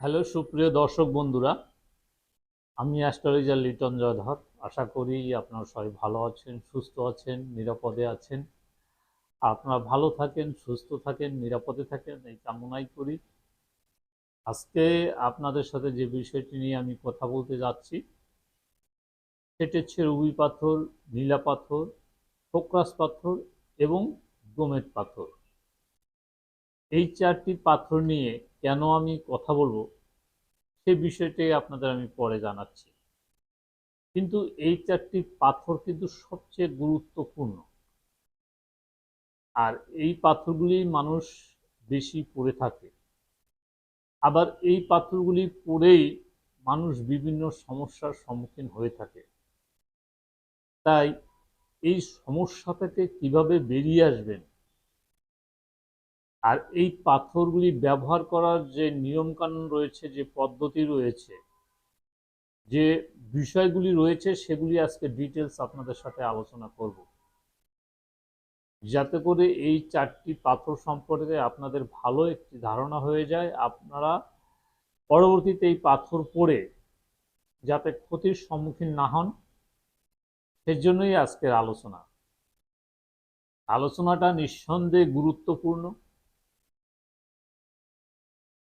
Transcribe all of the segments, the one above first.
Hello, সুপ্রিয় দর্শক বন্ধুরা, আমি অ্যাস্ট্রোলজার লিটন জয়ধর। আশা করি আপনারা সবাই ভালো আছেন, সুস্থ আছেন, নিরাপদে আছেন। আপনারা ভালো থাকেন, সুস্থ থাকেন, নিরাপদে থাকেন, এই কামনাই করি। আজকে আপনাদের সাথে যে বিষয়টি নিয়ে আমি কথা বলতে যাচ্ছি, সেটি হচ্ছে রুবি পাথর, নীলা পাথর ফোকরাস পাথর এবং গোমেদ পাথর। এই চারটি পাথর নিয়ে কেন আমি কথা বলব, সে বিষয়টি আপনাদের আমি পরে জানাচ্ছি। কিন্তু এই চারটি পাথর কিন্তু সবচেয়ে গুরুত্বপূর্ণ। আর এই পাথরগুলি মানুষ বেশি পড়ে থাকে। আবার এই পাথরগুলি পড়েই মানুষ বিভিন্ন সমস্যার সম্মুখীন হয়ে থাকে। তাই এই সমস্যা থেকে কীভাবে বেরিয়ে আসবেন আর এই পাথরগুলি ব্যবহার করার যে নিয়মকানুন রয়েছে, যে পদ্ধতি রয়েছে, যে বিষয়গুলি রয়েছে, সেগুলি আজকে ডিটেলস আপনাদের সাথে আলোচনা করব। যাতে করে এই চারটি পাথর সম্পর্কে আপনাদের ভালো একটি ধারণা হয়ে যায়, আপনারা পরবর্তীতে এই পাথর পড়ে যাতে ক্ষতির সম্মুখীন না হন, সেজন্যই আজকের আলোচনা। আলোচনাটা নিঃসন্দেহে গুরুত্বপূর্ণ।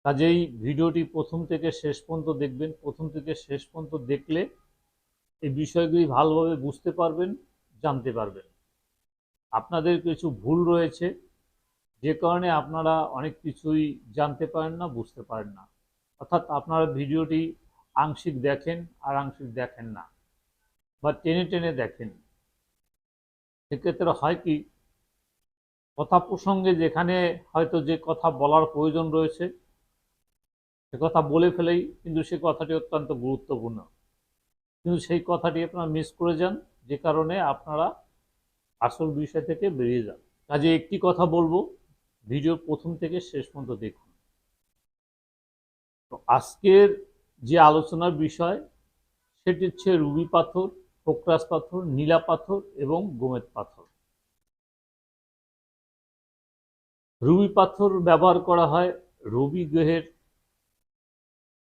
কাজেই ভিডিওটি প্রথম থেকে শেষ পর্যন্ত দেখবেন। প্রথম থেকে শেষ পর্যন্ত দেখলে এই বিষয়গুলি ভালোভাবে বুঝতে পারবেন, জানতে পারবেন। আপনাদের কিছু ভুল রয়েছে, যে কারণে আপনারা অনেক কিছুই জানতে পারেন না, বুঝতে পারেন না। অর্থাৎ আপনারা ভিডিওটি আংশিক দেখেন আর আংশিক দেখেন না বা টেনে টেনে দেখেন। সেক্ষেত্রে হয় কি, কথা প্রসঙ্গে যেখানে হয়তো যে কথা বলার প্রয়োজন রয়েছে সে কথা বলে ফেলেই কিন্তু সে কথাটি অত্যন্ত গুরুত্বপূর্ণ। কিন্তু সেই কথাটি আপনারা মিস করে যান, যে কারণে আপনারা আসল বিষয় থেকে বেরিয়ে যান। কাজে একটি কথা বলব ভিডিও প্রথম থেকে শেষ পর্যন্ত দেখুন। তো আজকের যে আলোচনার বিষয়, সেটি হচ্ছে রুবি পাথর, ফোকরাস পাথর, নীলা পাথর এবং গোমেদ পাথর। রুবি পাথর ব্যবহার করা হয় রবি গ্রহের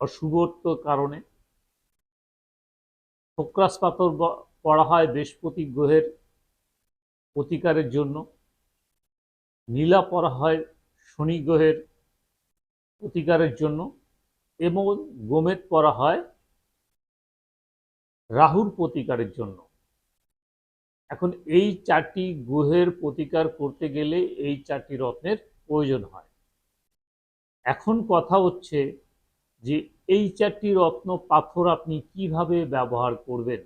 অশুভত্ব কারণে ফোকরাস পাথর পড়া হয় বৃহস্পতি গ্রহের প্রতিকারের জন্য। নীলা পড়া হয় শনি গ্রহের প্রতিকারের জন্য এবং গোমেদ পড়া হয় রাহুর প্রতিকারের জন্য। এখন এই চারটি গ্রহের প্রতিকার করতে গেলে এই চারটি রত্নের প্রয়োজন হয়। এখন কথা হচ্ছে যে এই চারটি রত্ন পাথর আপনি কীভাবে ব্যবহার করবেন?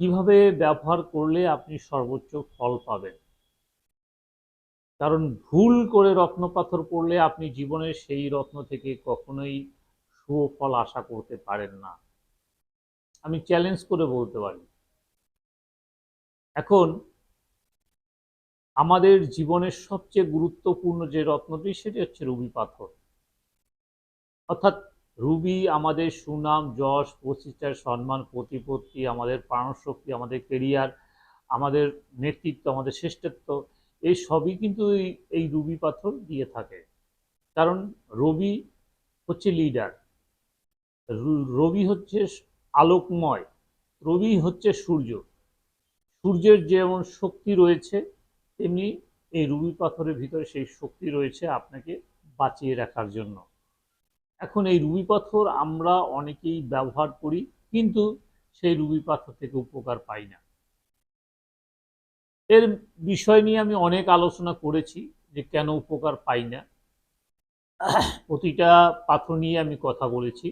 কীভাবে ব্যবহার করলে আপনি সর্বোচ্চ ফল পাবেন? কারণ ভুল করে রত্ন পাথর পড়লে আপনি জীবনে সেই রত্ন থেকে কখনোই ফল আশা করতে পারেন না। আমি চ্যালেঞ্জ করে বলতে পারি। এখন আমাদের জীবনের সবচেয়ে গুরুত্বপূর্ণ যে রত্নটি, সেটি হচ্ছে রুবি পাথর অর্থাৎ রুবি আমাদের সুনাম, যশ প্রতিষ্ঠার সম্মান, প্রতিপত্তি, আমাদের প্রাণশক্তি, আমাদের কেরিয়ার আমাদের নেতৃত্ব, আমাদের শ্রেষ্ঠত্ব, এই সবই কিন্তু এই রুবি পাথর দিয়ে থাকে। কারণ রবি হচ্ছে লিডার রবি হচ্ছে আলোকময়, রবি হচ্ছে সূর্য। সূর্যের যেমন শক্তি রয়েছে, তেমনি এই রুবি পাথরের ভিতরে সেই শক্তি রয়েছে আপনাকে বাঁচিয়ে রাখার জন্য। এখন এই রুবি পাথর আমরা অনেকেই ব্যবহার করি, কিন্তু সেই রুবি পাথর থেকে উপকার পাই না। এর বিষয় নিয়ে আমি অনেক আলোচনা করেছি যে কেন উপকার পাই না। প্রতিটা পাথর নিয়ে আমি কথা বলেছি।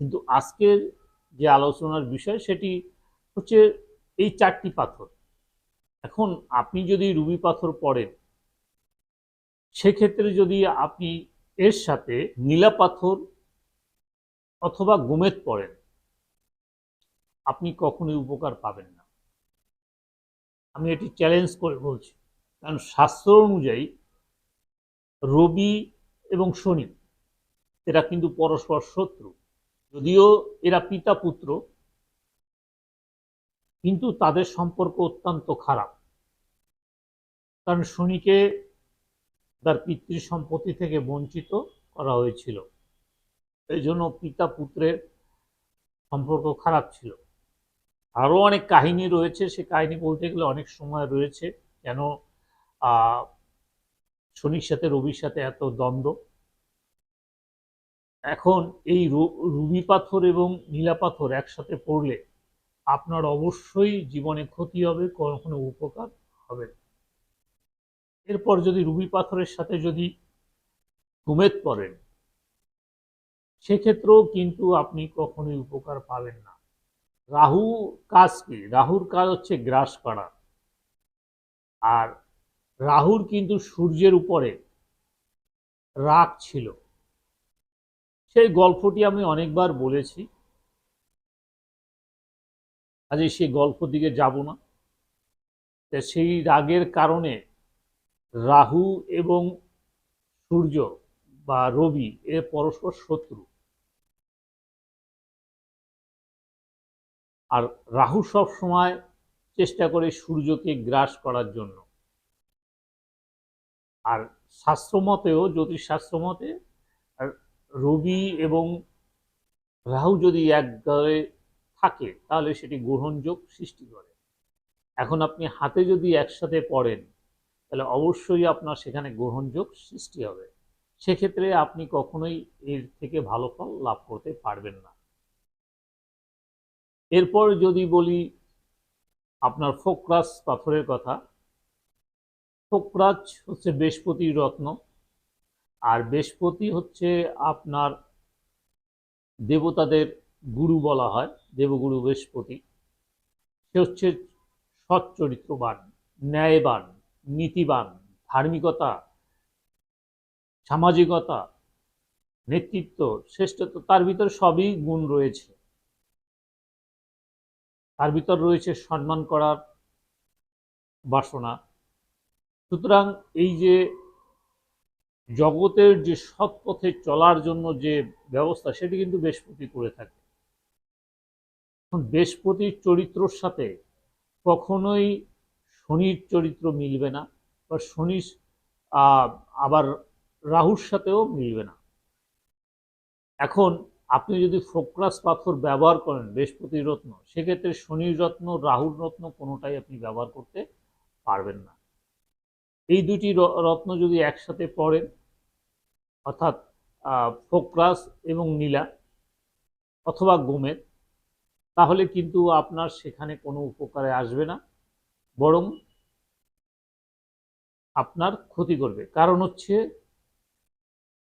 কিন্তু আজকের যে আলোচনার বিষয় সেটি হচ্ছে এই চারটি পাথর। এখন আপনি যদি রুবি পাথর পড়েন, সেক্ষেত্রে যদি আপনি এর সাথে নীলা পাথর অথবা গোমেদ পড়েন আপনি কখনোই উপকার পাবেন না। আমি এটি চ্যালেঞ্জ করে বলছি। কারণ শাস্ত্র অনুযায়ী রবি এবং শনি, এরা কিন্তু পরস্পর শত্রু। যদিও এরা পিতা পুত্র, কিন্তু তাদের সম্পর্ক অত্যন্ত খারাপ। কারণ শনিকে তার পিতৃ সম্পত্তি থেকে বঞ্চিত করা হয়েছিল। এই জন্য পিতা পুত্রের সম্পর্ক খারাপ ছিল। আরও অনেক কাহিনী রয়েছে, সে কাহিনী বলতে গেলে অনেক সময় রয়েছে, কেন শনির সাথে রবির সাথে এত দ্বন্দ্ব। এখন এই রুবি পাথর এবং নীলা পাথর একসাথে পড়লে আপনার অবশ্যই জীবনে ক্ষতি হবে, কখনো উপকার হবে না। এরপর যদি রুবি পাথরের সাথে যদি ঘুমেত পড়েন, সেক্ষেত্রেও কিন্তু আপনি কখনোই উপকার পাবেন না। রাহু কাজ কি? রাহুর কাজ হচ্ছে গ্রাস করা। আর রাহুর কিন্তু সূর্যের উপরে রাগ ছিল। সেই গল্পটি আমি অনেকবার বলেছি। কাজে সেই গল্প দিকে যাব না। সেই রাগের কারণে রাহু এবং সূর্য বা রবি এর পরস্পর শত্রু। আর রাহু সব সময় চেষ্টা করে সূর্যকে গ্রাস করার জন্য। আর শাস্ত্রমতেও মতে রবি এবং রাহু যদি এক থাকে, তাহলে সেটি গ্রহণযোগ সৃষ্টি করে। এখন আপনি হাতে যদি একসাথে পড়েন তাহলে অবশ্যই আপনার সেখানে গ্রহণযোগ সৃষ্টি হবে। সেক্ষেত্রে আপনি কখনোই এর থেকে ভালো ফল লাভ করতে পারবেন না। এরপর যদি বলি আপনার ফোকরাস পাথরের কথা, ফোকরাজ হচ্ছে বৃহস্পতির রত্ন, আর বৃহস্পতি হচ্ছে আপনার দেবতাদের গুরু বলা হয়, দেবগুরু বৃহস্পতি। সে হচ্ছে সৎ চরিত্রবান ন্যায়বান। নীতিবান, ধার্মিকতা, সামাজিকতা, নেতৃত্ব, শ্রেষ্ঠত্ব, তার ভিতর সবই গুণ রয়েছে। তার ভিতর রয়েছে সম্মান করার বাসনা। সুতরাং এই যে জগতের যে সৎ পথে চলার জন্য যে ব্যবস্থা, সেটি কিন্তু বৃহস্পতি করে থাকে। বৃহস্পতির চরিত্রর সাথে কখনোই শনির চরিত্র মিলবে না বা শনি আবার রাহুর সাথেও মিলবে না। এখন আপনি যদি ফোকরাস পাথর ব্যবহার করেন, বৃহস্পতির রত্ন, সেক্ষেত্রে শনির রত্ন, রাহুর রত্ন কোনোটাই আপনি ব্যবহার করতে পারবেন না। এই দুটি রত্ন যদি একসাথে পড়েন, অর্থাৎ ফোকরাস এবং নীলা অথবা গোমেদ, তাহলে কিন্তু আপনার সেখানে কোনো উপকারে আসবে না। বরং আপনার ক্ষতি করবে। কারণ হচ্ছে,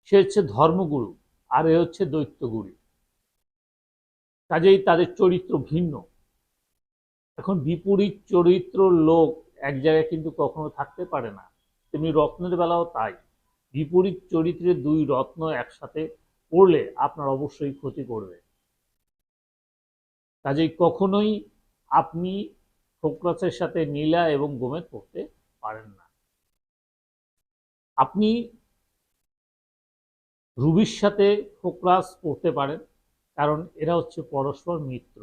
সে হচ্ছে ধর্মগুরু, আর এ হচ্ছে দৈত্যগুরু। কাজেই তাদের চরিত্র ভিন্ন। এখন বিপরীত চরিত্র লোক এক জায়গায় কিন্তু কখনো থাকতে পারে না। তেমনি রত্নের বেলাও তাই। বিপরীত চরিত্রের দুই রত্ন একসাথে পড়লে আপনার অবশ্যই ক্ষতি করবে। কাজেই কখনোই আপনি ফোকরাসের সাথে নীলা এবং গোমেদ পড়তে পারেন না। আপনি রুবির সাথে ফোকরাস পড়তে পারেন, কারণ এরা হচ্ছে পরস্পর মিত্র।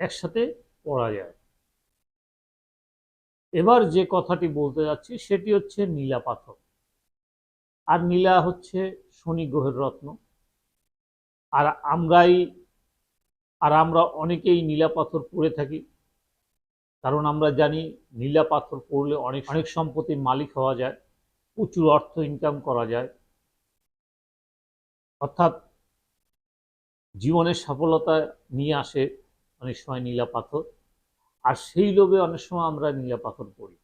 একসাথে পড়া যায়। এবার যে কথাটি বলতে যাচ্ছি, সেটি হচ্ছে নীলা পাথর। আর নীলা হচ্ছে শনি গ্রহের রত্ন। আর আমরাই আর আমরা অনেকেই নীলা পাথর পড়ে থাকি। কারণ আমরা জানি নীলা পাথর পড়লে অনেক অনেক সম্পত্তির মালিক হওয়া যায়, প্রচুর অর্থ ইনকাম করা যায়। অর্থাৎ জীবনের সফলতা নিয়ে আসে অনেক সময় নীলা পাথর। আর সেই লোভে অনেক সময় আমরা নীলা পাথর পড়ি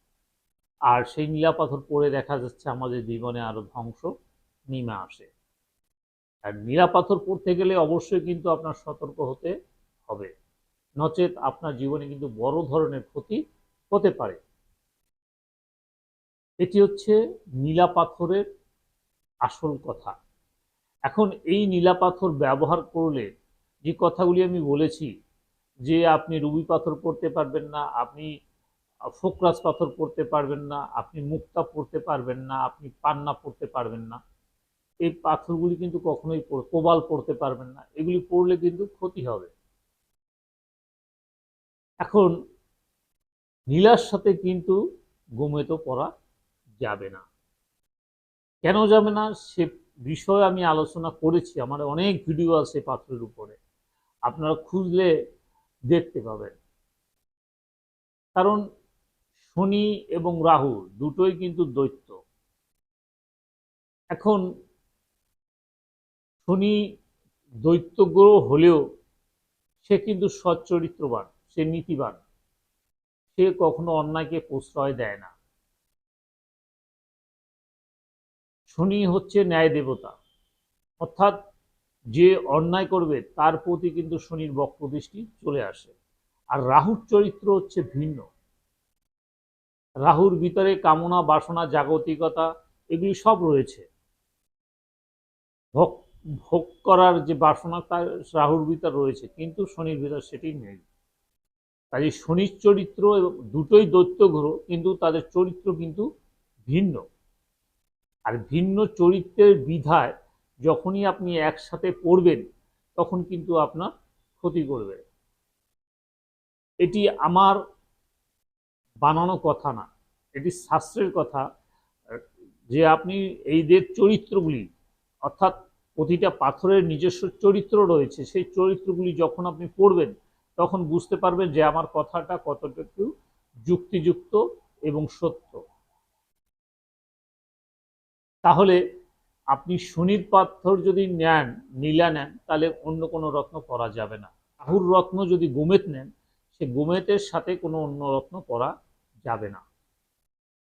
আর সেই নীলা পাথর পড়ে দেখা যাচ্ছে আমাদের জীবনে আরও ধ্বংস, নেমে আসে। আর নীলা পাথর পড়তে গেলে অবশ্যই কিন্তু আপনার সতর্ক হতে হবে। নচেত আপনার জীবনে কিন্তু বড় ধরনের ক্ষতি হতে পারে। এটি হচ্ছে নীলা পাথরের আসল কথা। এখন এই নীলা পাথর ব্যবহার করলে যে কথাগুলি আমি বলেছি, যে আপনি রুবি পাথর পড়তে পারবেন না, আপনি ফোকরাস পাথর পড়তে পারবেন না, আপনি মুক্তা পড়তে পারবেন না, আপনি পান্না পড়তে পারবেন না, এই পাথরগুলি কিন্তু কখনোই কোবাল পড়তে পারবেন না। এগুলি পড়লে কিন্তু ক্ষতি হবে। এখন নীলার সাথে কিন্তু গোমেতো পড়া যাবে না। কেন যাবে না? সে বিষয়ে আমি আলোচনা করেছি। আমার অনেক ভিডিও আছে পাথরের উপরে। আপনারা খুঁজলে দেখতে পাবেন। কারণ শনি এবং রাহু দুটোই কিন্তু দৈত্য। এখন শনি দৈত্য গ্রহ হলেও সে কিন্তু সচ্চরিত্রবান। সে নীতিবান। সে কখনো অন্যায়কে প্রশ্রয় দেয় না। শনি হচ্ছে ন্যায় দেবতা। অর্থাৎ যে অন্যায় করবে, তার প্রতি কিন্তু শনির বক্রদৃষ্টি চলে আসে। আর রাহুর চরিত্র হচ্ছে ভিন্ন। রাহুর ভিতরে কামনা, বাসনা, জাগতিকতা, এগুলি সব রয়েছে। ভোগ ভোগ করার যে বাসনা, তার রাহুর ভিতর রয়েছে, কিন্তু শনির ভিতর সেটি নেই। কাজে শনির চরিত্র এবং দুটোই দৈত্য গ্রহ কিন্তু তাদের চরিত্র কিন্তু ভিন্ন। আর ভিন্ন চরিত্রের বিধায় যখনই আপনি একসাথে পড়বেন, তখন কিন্তু আপনার ক্ষতি করবে। এটি আমার বানানো কথা না, এটি শাস্ত্রের কথা। যে আপনি এই যে চরিত্রগুলি, অর্থাৎ প্রতিটা পাথরের নিজস্ব চরিত্র রয়েছে, সেই চরিত্রগুলি যখন আপনি পড়বেন তখন বুঝতে পারবেন যে আমার কথাটা কতটুকু যুক্তিযুক্ত এবং সত্য। তাহলে আপনি শনির পাথর যদি নেন, নীলা নেন, তাহলে অন্য কোনো রত্ন পরা যাবে না। রাহুর রত্ন যদি গোমেত নেন, সে গোমেতের সাথে কোনো অন্য রত্ন পরা যাবে না।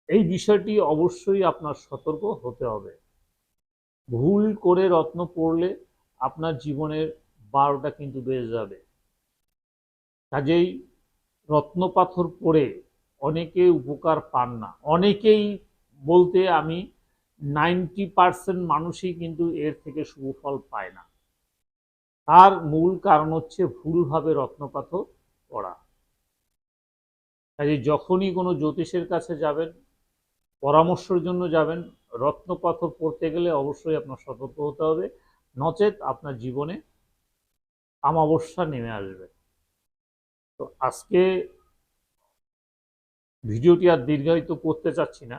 এই বিষয়টি অবশ্যই আপনার সতর্ক হতে হবে। ভুল করে রত্ন পড়লে আপনার জীবনের বারোটা কিন্তু বেড়ে যাবে। কাজেই রত্ন পাথর পড়ে অনেকে উপকার পান না। অনেকেই বলতে আমি নাইনটি পার্সেন্ট মানুষই কিন্তু এর থেকে সুফল পায় না। তার মূল কারণ হচ্ছে ভুলভাবে রত্নপাথর পড়া। কাজে যখনই কোনো জ্যোতিষের কাছে যাবেন, পরামর্শের জন্য যাবেন, রত্নপাথর পড়তে গেলে অবশ্যই আপনার সতর্ক হতে হবে। নচেত আপনার জীবনে আমাবস্যা নেমে আসবে। তো আজকে ভিডিওটি আর দীর্ঘায়িত করতে চাচ্ছি না।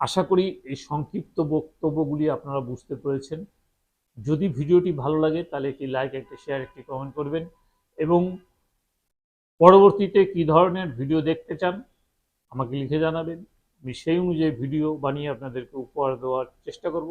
আশা করি এই সংক্ষিপ্ত বক্তব্যগুলি আপনারা বুঝতে পেরেছেন। যদি ভিডিওটি ভালো লাগে, তাহলে একটি লাইক একটি শেয়ার একটি কমেন্ট করবেন এবং পরবর্তীতে কি ধরনের ভিডিও দেখতে চান আমাকে লিখে জানাবেন। আমি সেই অনুযায়ী ভিডিও বানিয়ে আপনাদেরকে উপহার দেওয়ার চেষ্টা করব।